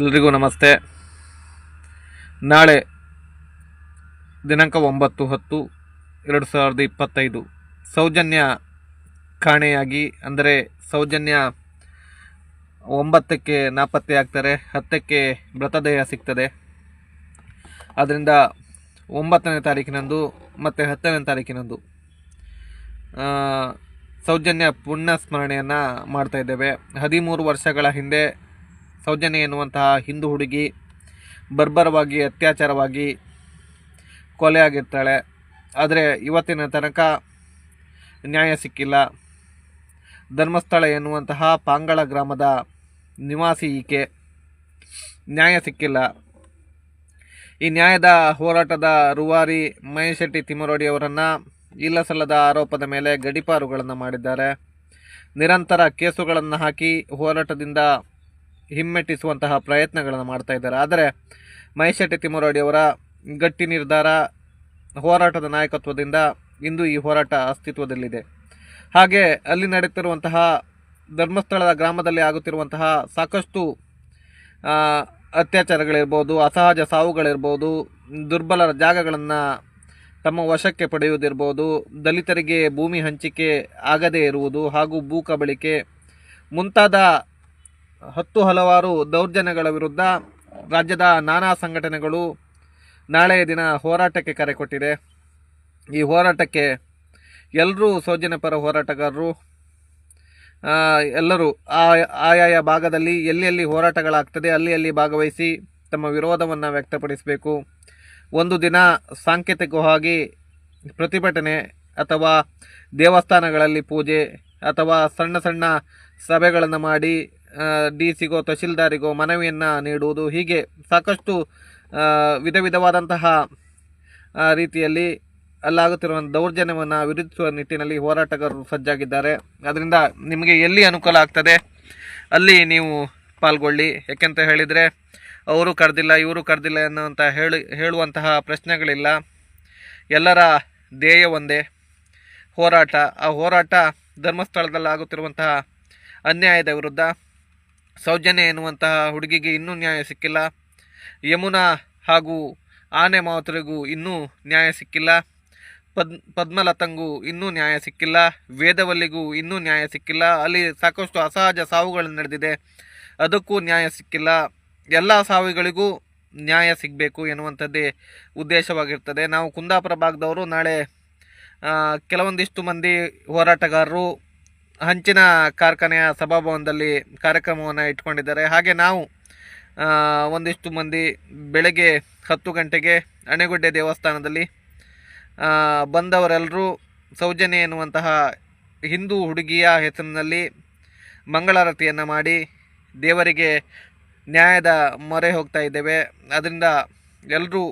ಎಲ್ರಿಗೂ ನಮಸ್ತೆ. ನಾಳೆ ದಿನಾಂಕ ಒಂಬತ್ತು ಹತ್ತು ಎರಡು ಸಾವಿರದ ಇಪ್ಪತ್ತೈದು. ಸೌಜನ್ಯ ಕಾಣೆಯಾಗಿ, ಅಂದರೆ ಸೌಜನ್ಯ ಒಂಬತ್ತಕ್ಕೆ ನಾಪತ್ತೆ ಆಗ್ತಾರೆ, ಹತ್ತಕ್ಕೆ ಮೃತದೇಹ ಸಿಗ್ತದೆ. ಆದ್ದರಿಂದ ಒಂಬತ್ತನೇ ತಾರೀಕಿನಂದು ಮತ್ತು ಹತ್ತನೇ ತಾರೀಕಿನಂದು ಸೌಜನ್ಯ ಪುಣ್ಯ ಸ್ಮರಣೆಯನ್ನು ಮಾಡ್ತಾಯಿದ್ದೇವೆ ಹದಿಮೂರು ವರ್ಷಗಳ ಹಿಂದೆ ಸೌಜನ್ಯ ಎನ್ನುವಂತಹ ಹಿಂದೂ ಹುಡುಗಿ ಬರ್ಬರವಾಗಿ, ಅತ್ಯಾಚಾರವಾಗಿ ಕೊಲೆಯಾಗಿರ್ತಾಳೆ ಆದರೆ ಇವತ್ತಿನ ತನಕ ನ್ಯಾಯ ಸಿಕ್ಕಿಲ್ಲ. ಧರ್ಮಸ್ಥಳ ಎನ್ನುವಂತಹ ಪಾಂಗಳ ಗ್ರಾಮದ ನಿವಾಸಿ ಈಕೆ ನ್ಯಾಯ ಸಿಕ್ಕಿಲ್ಲ. ಈ ನ್ಯಾಯದ ಹೋರಾಟದ ರುವಾರಿ ಮಹೇಶ್ ಶೆಟ್ಟಿ ತಿಮ್ಮರೋಡಿ ಅವರನ್ನು ಇಲ್ಲಸಲ್ಲದ ಆರೋಪದ ಮೇಲೆ ಗಡಿಪಾರುಗಳನ್ನು ಮಾಡಿದ್ದಾರೆ. ನಿರಂತರ ಕೇಸುಗಳನ್ನು ಹಾಕಿ ಹೋರಾಟದಿಂದ ಹಿಮ್ಮೆಟ್ಟಿಸುವಂತಹ ಪ್ರಯತ್ನಗಳನ್ನು ಮಾಡ್ತಾ ಇದ್ದಾರೆ. ಆದರೆ ಮಹೇಶ್ ಶೆಟ್ಟಿ ತಿಮ್ಮರೋಡಿ ಅವರ ಗಟ್ಟಿ ನಿರ್ಧಾರ ಹೋರಾಟದ ನಾಯಕತ್ವದಿಂದ ಇಂದು ಈ ಹೋರಾಟ ಅಸ್ತಿತ್ವದಲ್ಲಿದೆ. ಹಾಗೆ ಅಲ್ಲಿ ನಡೆಯುತ್ತಿರುವಂತಹ ಧರ್ಮಸ್ಥಳದ ಗ್ರಾಮದಲ್ಲಿ ಆಗುತ್ತಿರುವಂತಹ ಸಾಕಷ್ಟು ಅತ್ಯಾಚಾರಗಳಿರ್ಬೋದು, ಅಸಹಜ ಸಾವುಗಳಿರ್ಬೋದು ದುರ್ಬಲರ ಜಾಗಗಳನ್ನು ತಮ್ಮ ವಶಕ್ಕೆ ಪಡೆಯುವುದಿರ್ಬೋದು, ದಲಿತರಿಗೆ ಭೂಮಿ ಹಂಚಿಕೆ ಆಗದೇ ಇರುವುದು ಹಾಗೂ ಭೂ ಕಬಳಿಕೆ ಮುಂತಾದ ಹತ್ತು ಹಲವಾರು ದೌರ್ಜನ್ಯಗಳ ವಿರುದ್ಧ ರಾಜ್ಯದ ನಾನಾ ಸಂಘಟನೆಗಳು ನಾಳೆಯ ದಿನ ಹೋರಾಟಕ್ಕೆ ಕರೆ ಕೊಟ್ಟಿದೆ. ಈ ಹೋರಾಟಕ್ಕೆ ಎಲ್ಲರೂ ಸೌಜನ್ಯಪರ ಹೋರಾಟಗಾರರು ಎಲ್ಲರೂ ಆಯಾಯ ಭಾಗದಲ್ಲಿ ಎಲ್ಲೆಲ್ಲಿ ಎಲ್ಲಿ ಹೋರಾಟಗಳಾಗ್ತದೆ ಅಲ್ಲಿ ಅಲ್ಲಿ ಭಾಗವಹಿಸಿ ತಮ್ಮ ವಿರೋಧವನ್ನು ವ್ಯಕ್ತಪಡಿಸಬೇಕು. ಒಂದು ದಿನ ಸಾಂಕೇತಿಕವಾಗಿ ಪ್ರತಿಭಟನೆ ಅಥವಾ ದೇವಸ್ಥಾನಗಳಲ್ಲಿ ಪೂಜೆ ಅಥವಾ ಸಣ್ಣ ಸಣ್ಣ ಸಭೆಗಳನ್ನು ಮಾಡಿ ಡಿ ಸಿಗೋ ತಹಶೀಲ್ದಾರಿಗೋ ಮನವಿಯನ್ನು ನೀಡುವುದು ಹೀಗೆ ಸಾಕಷ್ಟು ವಿಧ ವಿಧವಾದಂತಹ ರೀತಿಯಲ್ಲಿ ಅಲ್ಲಾಗುತ್ತಿರುವ ದೌರ್ಜನ್ಯವನ್ನು ವಿರೋಧಿಸುವ ನಿಟ್ಟಿನಲ್ಲಿ ಹೋರಾಟಗಾರರು ಸಜ್ಜಾಗಿದ್ದಾರೆ. ಅದರಿಂದ ನಿಮಗೆ ಎಲ್ಲಿ ಅನುಕೂಲ ಆಗ್ತದೆ, ಅಲ್ಲಿ ನೀವು ಪಾಲ್ಗೊಳ್ಳಿ. ಯಾಕೆಂತ ಹೇಳಿದರೆ, ಅವರು ಕರೆದಿಲ್ಲ, ಇವರು ಕರೆದಿಲ್ಲ ಅನ್ನುವಂಥ ಹೇಳಿ, ಹೇಳುವಂತಹ ಪ್ರಶ್ನೆಗಳಿಲ್ಲ. ಎಲ್ಲರ ಧ್ಯೇಯ ಒಂದೇ. ಹೋರಾಟ, ಆ ಹೋರಾಟ ಧರ್ಮಸ್ಥಳದಲ್ಲಿ ಆಗುತ್ತಿರುವಂತಹ ಅನ್ಯಾಯದ ವಿರುದ್ಧ ಸೌಜನ್ಯ ಎನ್ನುವಂತಹ ಹುಡುಗಿಗೆ ಇನ್ನೂ ನ್ಯಾಯ ಸಿಕ್ಕಿಲ್ಲ. ಯಮುನಾ ಹಾಗೂ ಆನೆ ಮಾವತರಿಗೂ ಇನ್ನೂ ನ್ಯಾಯ ಸಿಕ್ಕಿಲ್ಲ. ಪದ್, ಪದ್ಮಲತಂಗೂ ಇನ್ನೂ ನ್ಯಾಯ ಸಿಕ್ಕಿಲ್ಲ. ವೇದವಲ್ಲಿಗೂ ಇನ್ನೂ ನ್ಯಾಯ ಸಿಕ್ಕಿಲ್ಲ. ಅಲ್ಲಿ ಸಾಕಷ್ಟು ಅಸಹಜ ಸಾವುಗಳು ನಡೆದಿದೆ. ಅದಕ್ಕೂ ನ್ಯಾಯ ಸಿಕ್ಕಿಲ್ಲ. ಎಲ್ಲ ಸಾವಿಗಳಿಗೂ ನ್ಯಾಯ ಸಿಗಬೇಕು ಎನ್ನುವಂಥದ್ದೇ ಉದ್ದೇಶವಾಗಿರ್ತದೆ. ನಾವು ಕುಂದಾಪುರ ಭಾಗದವರು ನಾಳೆ ಕೆಲವೊಂದಿಷ್ಟು ಮಂದಿ ಹೋರಾಟಗಾರರು ಹಂಚಿನ ಕಾರ್ಖಾನೆಯ ಸಭಾಭವನದಲ್ಲಿ ಕಾರ್ಯಕ್ರಮವನ್ನು ಇಟ್ಕೊಂಡಿದ್ದಾರೆ. ಹಾಗೆ ನಾವು ಒಂದಿಷ್ಟು ಮಂದಿ ಬೆಳಗ್ಗೆ ಹತ್ತು ಗಂಟೆಗೆ ಅಣೆಗುಡ್ಡೆ ದೇವಸ್ಥಾನದಲ್ಲಿ ಬಂದವರೆಲ್ಲರೂ ಸೌಜನ್ಯ ಎನ್ನುವಂತಹ ಹಿಂದೂ ಹುಡುಗಿಯ ಹೆಸರಿನಲ್ಲಿ ಮಂಗಳಾರತಿಯನ್ನು ಮಾಡಿ ದೇವರಿಗೆ ನ್ಯಾಯದ ಮೊರೆ ಹೋಗ್ತಾ ಇದ್ದೇವೆ. ಅದರಿಂದ ಎಲ್ಲರೂ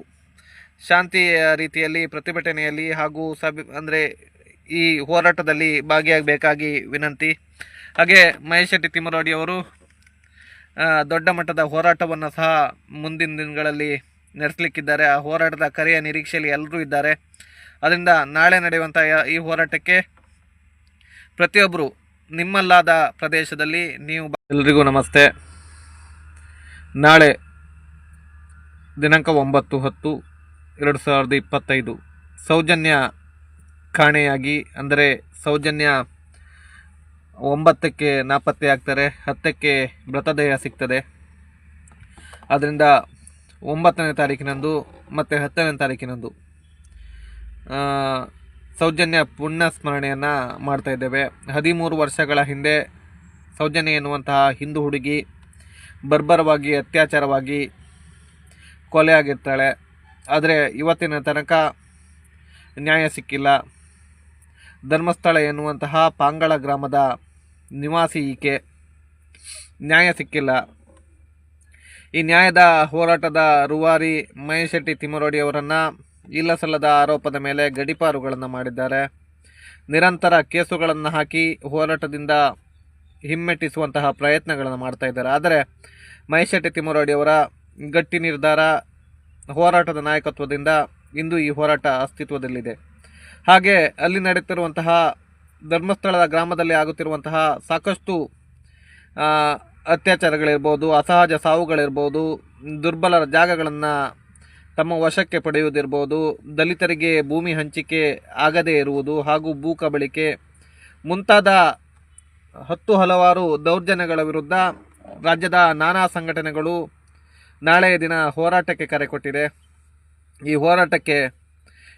ಶಾಂತಿಯ ರೀತಿಯಲ್ಲಿ, ಪ್ರತಿಭಟನೆಯಲ್ಲಿ ಹಾಗೂ ಸಭೆ ಅಂದರೆ ಈ ಹೋರಾಟದಲ್ಲಿ ಭಾಗಿಯಾಗಬೇಕಾಗಿ ವಿನಂತಿ. ಹಾಗೆ ಮಹೇಶ್ ಶೆಟ್ಟಿ ಅವರು ದೊಡ್ಡ ಮಟ್ಟದ ಹೋರಾಟವನ್ನು ಸಹ ಮುಂದಿನ ದಿನಗಳಲ್ಲಿ ನಡೆಸಲಿಕ್ಕಿದ್ದಾರೆ. ಆ ಹೋರಾಟದ ಕರೆಯ ನಿರೀಕ್ಷೆಯಲ್ಲಿ ಎಲ್ಲರೂ ಇದ್ದಾರೆ. ಅದರಿಂದ ನಾಳೆ ನಡೆಯುವಂಥ ಈ ಹೋರಾಟಕ್ಕೆ ಪ್ರತಿಯೊಬ್ಬರು ನಿಮ್ಮಲ್ಲಾದ ಪ್ರದೇಶದಲ್ಲಿ ನೀವು ಎಲ್ಲರಿಗೂ ನಮಸ್ತೆ. ನಾಳೆ ದಿನಾಂಕ ಒಂಬತ್ತು ಹತ್ತು, ಎರಡು ಸಾವಿರದ ಇಪ್ಪತ್ತೈದು. ಸೌಜನ್ಯ ಕಾಣೆಯಾಗಿ, ಅಂದರೆ ಸೌಜನ್ಯ ಒಂಬತ್ತಕ್ಕೆ ನಾಪತ್ತೆ ಆಗ್ತಾರೆ, ಹತ್ತಕ್ಕೆ ಮೃತದೇಹ ಸಿಗ್ತದೆ. ಆದ್ದರಿಂದ ಒಂಬತ್ತನೇ ತಾರೀಕಿನಂದು ಮತ್ತು ಹತ್ತನೇ ತಾರೀಕಿನಂದು ಸೌಜನ್ಯ ಪುಣ್ಯ ಸ್ಮರಣೆಯನ್ನು ಮಾಡ್ತಾ ಇದ್ದೇವೆ. ಹದಿಮೂರು ವರ್ಷಗಳ ಹಿಂದೆ ಸೌಜನ್ಯ ಎನ್ನುವಂತಹ ಹಿಂದೂ ಹುಡುಗಿ ಬರ್ಬರವಾಗಿ, ಅತ್ಯಾಚಾರವಾಗಿ ಕೊಲೆಯಾಗಿರ್ತಾಳೆ ಆದರೆ ಇವತ್ತಿನ ತನಕ ನ್ಯಾಯ ಸಿಕ್ಕಿಲ್ಲ. ಧರ್ಮಸ್ಥಳ ಎನ್ನುವಂತಹ ಪಾಂಗಳ ಗ್ರಾಮದ ನಿವಾಸಿ ಈಕೆ. ನ್ಯಾಯ ಸಿಕ್ಕಿಲ್ಲ. ಈ ನ್ಯಾಯದ ಹೋರಾಟದ ರೂವಾರಿ ಮಹೇಶ್ ಶೆಟ್ಟಿ ಅವರನ್ನು ಇಲ್ಲಸಲ್ಲದ ಆರೋಪದ ಮೇಲೆ ಗಡಿಪಾರುಗಳನ್ನು ಮಾಡಿದ್ದಾರೆ. ನಿರಂತರ ಕೇಸುಗಳನ್ನು ಹಾಕಿ ಹೋರಾಟದಿಂದ ಹಿಮ್ಮೆಟ್ಟಿಸುವಂತಹ ಪ್ರಯತ್ನಗಳನ್ನು ಮಾಡ್ತಾ ಇದ್ದಾರೆ. ಆದರೆ ಮಹೇಶ್ ಶೆಟ್ಟಿ ಅವರ ಗಟ್ಟಿ ನಿರ್ಧಾರ ಹೋರಾಟದ ನಾಯಕತ್ವದಿಂದ ಇಂದು ಈ ಹೋರಾಟ ಅಸ್ತಿತ್ವದಲ್ಲಿದೆ. ಹಾಗೆ ಅಲ್ಲಿ ನಡೆಯುತ್ತಿರುವಂತಹ ಧರ್ಮಸ್ಥಳದ ಗ್ರಾಮದಲ್ಲಿ ಆಗುತ್ತಿರುವಂತಹ ಸಾಕಷ್ಟು ಅತ್ಯಾಚಾರಗಳಿರ್ಬೋದು, ಅಸಹಜ ಸಾವುಗಳಿರ್ಬೋದು ದುರ್ಬಲರ ಜಾಗಗಳನ್ನು ತಮ್ಮ ವಶಕ್ಕೆ ಪಡೆಯುವುದಿರ್ಬೋದು, ದಲಿತರಿಗೆ ಭೂಮಿ ಹಂಚಿಕೆ ಆಗದೇ ಇರುವುದು ಹಾಗೂ ಭೂ ಕಬಳಿಕೆ, ಮುಂತಾದ ಹತ್ತು ಹಲವಾರು ದೌರ್ಜನ್ಯಗಳ ವಿರುದ್ಧ ರಾಜ್ಯದ ನಾನಾ ಸಂಘಟನೆಗಳು ನಾಳೆಯ ದಿನ ಹೋರಾಟಕ್ಕೆ ಕರೆ ಕೊಟ್ಟಿದೆ. ಈ ಹೋರಾಟಕ್ಕೆ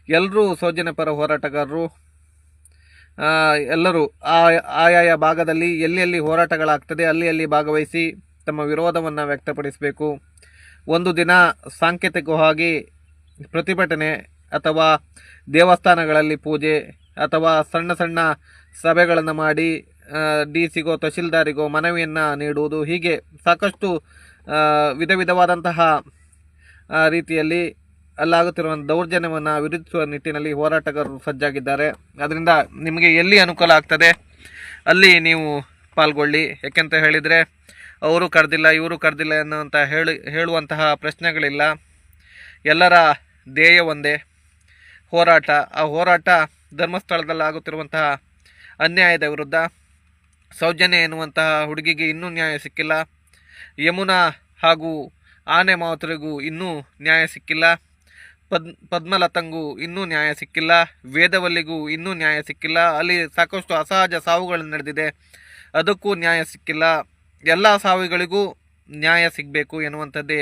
ಎಲ್ಲರೂ ಸೌಜನ್ಯಪರ ಹೋರಾಟಗಾರರು ಎಲ್ಲರೂ ಆಯಾಯ ಭಾಗದಲ್ಲಿ ಎಲ್ಲೆಲ್ಲಿ ಎಲ್ಲಿ ಹೋರಾಟಗಳಾಗ್ತದೆ, ಅಲ್ಲಿ ಅಲ್ಲಿ ಭಾಗವಹಿಸಿ ತಮ್ಮ ವಿರೋಧವನ್ನು ವ್ಯಕ್ತಪಡಿಸಬೇಕು. ಒಂದು ದಿನ ಸಾಂಕೇತಿಕವಾಗಿ ಪ್ರತಿಭಟನೆ ಅಥವಾ ದೇವಸ್ಥಾನಗಳಲ್ಲಿ ಪೂಜೆ ಅಥವಾ ಸಣ್ಣ ಸಣ್ಣ ಸಭೆಗಳನ್ನು ಮಾಡಿ ಡಿ ಸಿಗೋ ತಹಶೀಲ್ದಾರಿಗೋ ಮನವಿಯನ್ನು ನೀಡುವುದು ಹೀಗೆ ಸಾಕಷ್ಟು ವಿಧ ವಿಧವಾದಂತಹ ರೀತಿಯಲ್ಲಿ ಅಲ್ಲಾಗುತ್ತಿರುವ ದೌರ್ಜನ್ಯವನ್ನು ವಿರೋಧಿಸುವ ನಿಟ್ಟಿನಲ್ಲಿ ಹೋರಾಟಗಾರರು ಸಜ್ಜಾಗಿದ್ದಾರೆ. ಅದರಿಂದ ನಿಮಗೆ ಎಲ್ಲಿ ಅನುಕೂಲ ಆಗ್ತದೆ, ಅಲ್ಲಿ ನೀವು ಪಾಲ್ಗೊಳ್ಳಿ. ಯಾಕೆಂತ ಹೇಳಿದರೆ, ಅವರು ಕರೆದಿಲ್ಲ, ಇವರು ಕರೆದಿಲ್ಲ ಅನ್ನುವಂಥ ಹೇಳಿ, ಹೇಳುವಂತಹ ಪ್ರಶ್ನೆಗಳಿಲ್ಲ. ಎಲ್ಲರ ಧ್ಯೇಯ ಒಂದೇ. ಹೋರಾಟ, ಆ ಹೋರಾಟ ಧರ್ಮಸ್ಥಳದಲ್ಲಿ ಆಗುತ್ತಿರುವಂತಹ ಅನ್ಯಾಯದ ವಿರುದ್ಧ. ಸೌಜನ್ಯ ಎನ್ನುವಂತಹ ಹುಡುಗಿಗೆ ಇನ್ನೂ ನ್ಯಾಯ ಸಿಕ್ಕಿಲ್ಲ. ಯಮುನಾ ಹಾಗೂ ಆನೆ ಮಾವತರಿಗೂ ಇನ್ನೂ ನ್ಯಾಯ ಸಿಕ್ಕಿಲ್ಲ. ಪದ್, ಪದ್ಮಲತಂಗೂ ಇನ್ನೂ ನ್ಯಾಯ ಸಿಕ್ಕಿಲ್ಲ. ವೇದವಲ್ಲಿಗೂ ಇನ್ನೂ ನ್ಯಾಯ ಸಿಕ್ಕಿಲ್ಲ. ಅಲ್ಲಿ ಸಾಕಷ್ಟು ಅಸಹಜ ಸಾವುಗಳು ನಡೆದಿದೆ. ಅದಕ್ಕೂ ನ್ಯಾಯ ಸಿಕ್ಕಿಲ್ಲ. ಎಲ್ಲ ಸಾವುಗಳಿಗೂ ನ್ಯಾಯ ಸಿಗಬೇಕು ಎನ್ನುವಂಥದ್ದೇ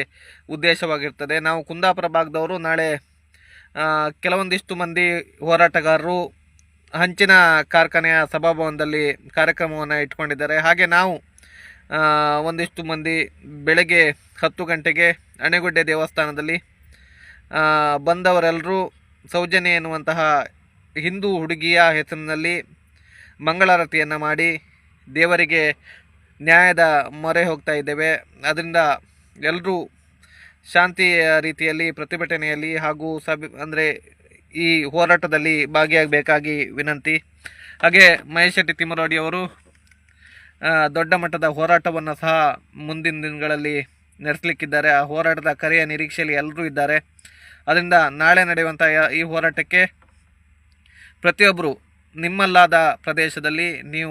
ಉದ್ದೇಶವಾಗಿರ್ತದೆ. ನಾವು ಕುಂದಾಪುರ ಭಾಗದವರು ನಾಳೆ ಕೆಲವೊಂದಿಷ್ಟು ಮಂದಿ ಹೋರಾಟಗಾರರು ಹಂಚಿನ ಕಾರ್ಖಾನೆಯ ಸಭಾಭವನದಲ್ಲಿ ಕಾರ್ಯಕ್ರಮವನ್ನು ಇಟ್ಕೊಂಡಿದ್ದಾರೆ. ಹಾಗೆ ನಾವು ಒಂದಿಷ್ಟು ಮಂದಿ ಬೆಳಗ್ಗೆ ಹತ್ತು ಗಂಟೆಗೆ ಅಣೆಗುಡ್ಡೆ ದೇವಸ್ಥಾನದಲ್ಲಿ ಬಂದವರೆಲ್ಲರೂ ಸೌಜನ್ಯ ಎನ್ನುವಂತಹ ಹಿಂದೂ ಹುಡುಗಿಯ ಹೆಸರಿನಲ್ಲಿ ಮಂಗಳಾರತಿಯನ್ನು ಮಾಡಿ ದೇವರಿಗೆ ನ್ಯಾಯದ ಮೊರೆ ಹೋಗ್ತಾ ಇದ್ದೇವೆ. ಅದರಿಂದ ಎಲ್ಲರೂ ಶಾಂತಿಯ ರೀತಿಯಲ್ಲಿ, ಪ್ರತಿಭಟನೆಯಲ್ಲಿ ಹಾಗೂ ಸಬ್, ಅಂದರೆ ಈ ಹೋರಾಟದಲ್ಲಿ ಭಾಗಿಯಾಗಬೇಕಾಗಿ ವಿನಂತಿ. ಹಾಗೆ ಮಹೇಶ್ ಶೆಟ್ಟಿ ತಿಮ್ಮರೋಡಿ ಅವರು ದೊಡ್ಡ ಮಟ್ಟದ ಹೋರಾಟವನ್ನು ಸಹ ಮುಂದಿನ ದಿನಗಳಲ್ಲಿ ನಡೆಸಲಿಕ್ಕಿದ್ದಾರೆ. ಆ ಹೋರಾಟದ ಕರೆಯ ನಿರೀಕ್ಷೆಯಲ್ಲಿ ಎಲ್ಲರೂ ಇದ್ದಾರೆ. ಅದರಿಂದ ನಾಳೆ ನಡೆಯುವಂಥ ಈ ಹೋರಾಟಕ್ಕೆ ಪ್ರತಿಯೊಬ್ಬರು ನಿಮ್ಮಲ್ಲಾದ ಪ್ರದೇಶದಲ್ಲಿ ನೀವು